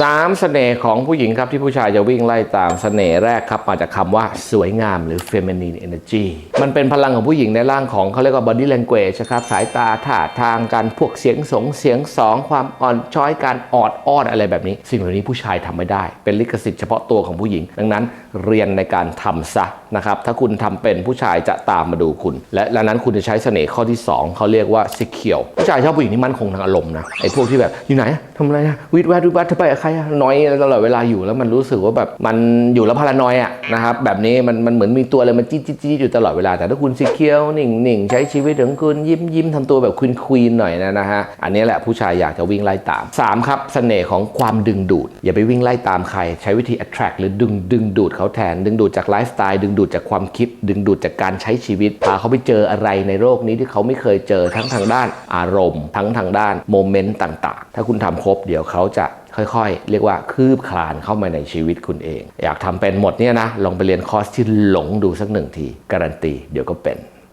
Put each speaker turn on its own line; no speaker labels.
สามเสน่ห์ของผู้หญิงครับที่ผู้ชายจะวิ่งไล่ตามเสน่ห์แรกครับมาจากคำว่าสวยงามหรือ feminine energy มันเป็นพลังของผู้หญิงในร่างของเขาเรียกว่า body language ครับสายตาท่าทางการพวกเสียงสงเสียงสองความอ่อนช้อยการออดอ้อนอะไรแบบนี้ สิ่งเหล่านี้ผู้ชายทำไม่ได้ เป็นลิขสิทธิ์เฉพาะตัวของผู้หญิง ดังนั้น เรียนในการทำซะนะครับ ถ้าคุณทำเป็นผู้ชายจะตามมาดูคุณ และดังนั้นคุณจะใช้เสน่ห์ข้อที่สองเขาเรียกว่า secure ผู้ชายชอบผู้หญิงที่มั่นคงทางอารมณ์นะไอ้พวกที่แบบอยู่ไหนทำอะไรนะวิดแวดวิดแวดเธอไปกับใครอะน้อยตลอดเวลาอยู่แล้วมันรู้สึกว่าแบบมันอยู่แล้วพารานอยอะนะครับแบบนี้มันมันเหมือนมีตัวอะไรมันจี้จี้จี้อยู่ตลอดเวลาแต่ถ้าคุณ secure นิ่งนิ่งใช้ชีวิตของคุณยิ้มยิ้มทำตัวแบบควีนควีนหน่อยนะนะฮะอันนี้แหละผู้ชายอยากจะวิ่งไล่ตามสามครับเสน่ห์ของความดึงดูด อย่าไปวิ่งไล่ตามใคร ใช้วิธี attract หรือดึงดึงดูดเขาาแทน ดึงดูดจากไลฟ์สไตล์ดึงดูดจากความคิด ดึงดูดจากการใช้ชีวิต พาเขาไปเจออะไรในโลกนี้ที่เขาไม่เคยเจอทั้งทางด้านอารมณ์ ทั้งทางด้านโมเมนต์ต่าง ๆ ถ้าคุณทำครบเดี๋ยวเขาจะค่อยๆ เรียกว่าคืบคลานเข้ามาในชีวิตคุณเอง อยากทำเป็นหมดเนี่ยนะลองไปเรียนคอร์สที่หลงดูสักหนึ่งทีการันตีเดี๋ยวก็เป็น